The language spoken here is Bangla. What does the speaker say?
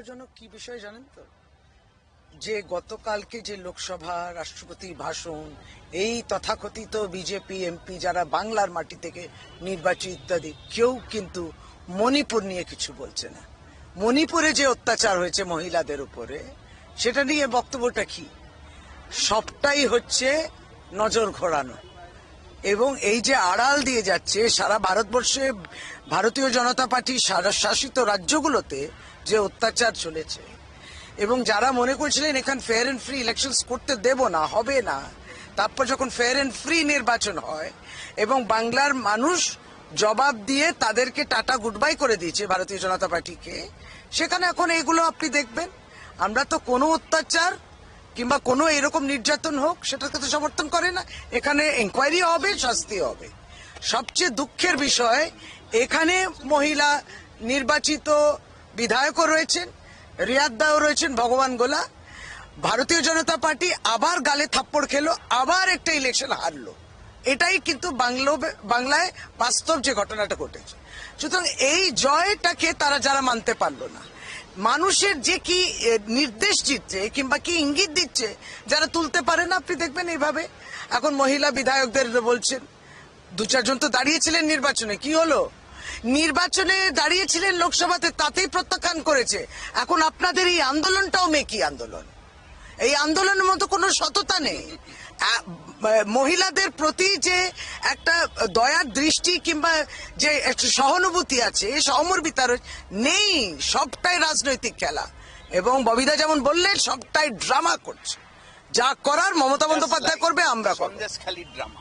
দুর্ভাগ্যজনক কি বিষয় জানেন তো? যে গতকালকে যে লোকসভা রাষ্ট্রপতির ভাষণ, এই তথাকথিত বিজেপি এমপি যারা বাংলার মাটি থেকে নির্বাচিত ইত্যাদি, কেউ কিন্তু মণিপুর নিয়ে কিছু বলছে না। মণিপুরে যে অত্যাচার হয়েছে মহিলাদের উপরে, সেটা নিয়ে বক্তব্যটা কি? সবটাই হচ্ছে নজর ঘোরানো। এবং এই যে আড়াল দিয়ে যাচ্ছে, সারা ভারতবর্ষে ভারতীয় জনতা পার্টি সারা শাসিত রাজ্যগুলোতে যে অত্যাচার চলেছে। এবং যারা মনে করছিলেন এখানে ফেয়ার অ্যান্ড ফ্রি ইলেকশন করতে দেব না, হবে না, তারপর যখন ফেয়ার অ্যান্ড ফ্রি নির্বাচন হয় এবং বাংলার মানুষ জবাব দিয়ে তাদেরকে টাটা গুড বাই করে দিয়েছে ভারতীয় জনতা পার্টিকে, সেখানে এখন এগুলো আপনি দেখবেন। আমরা তো কোনো অত্যাচার কিংবা কোনো এরকম নির্যাতন হোক, সেটাকে তো সমর্থন করে না। এখানে এনকোয়ারি হবে, শাস্তি হবে। সবচেয়ে দুঃখের বিষয়, এখানে মহিলা নির্বাচিত বিধায়কও রয়েছেন, রিয়াদ দাও রয়েছেন, ভগবান গোলা। ভারতীয় জনতা পার্টি আবার গালে থাপ্পড় খেলো, আবার একটা ইলেকশন হারলো। এটাই কিন্তু বাংলো বাংলায় বাস্তব যে ঘটনাটা ঘটেছে। সুতরাং এই জয়টাকে তারা যারা মানতে পারল না। মানুষের যে কি নির্দেশ দিচ্ছে কিংবা কি ইঙ্গিত দিচ্ছে, যারা তুলতে পারে না, আপনি দেখবেন এইভাবে। এখন মহিলা বিধায়কদের বলছেন, দু চারজন তো দাঁড়িয়েছিলেন নির্বাচনে, কি হলো? নির্বাচনে দাঁড়িয়েছিলেন লোকসভাতে, তাতেই প্রত্যাখ্যান করেছে। এখন আপনাদের এই আন্দোলনটাও মেকি আন্দোলন? এই আন্দোলনের মতো কোনো সততা নেই। মহিলাদের প্রতি যে একটা দয়ার দৃষ্টি কিংবা যে একটা সহানুভূতি আছে সহমর্মিতা নেই সবটাই রাজনৈতিক খেলা। এবং ববিদা যেমন বললেন সবটাই ড্রামা করছে। যা করার মমতা বন্দ্যোপাধ্যায় করবে আমরা করব। সন্দেশখালী ড্রামা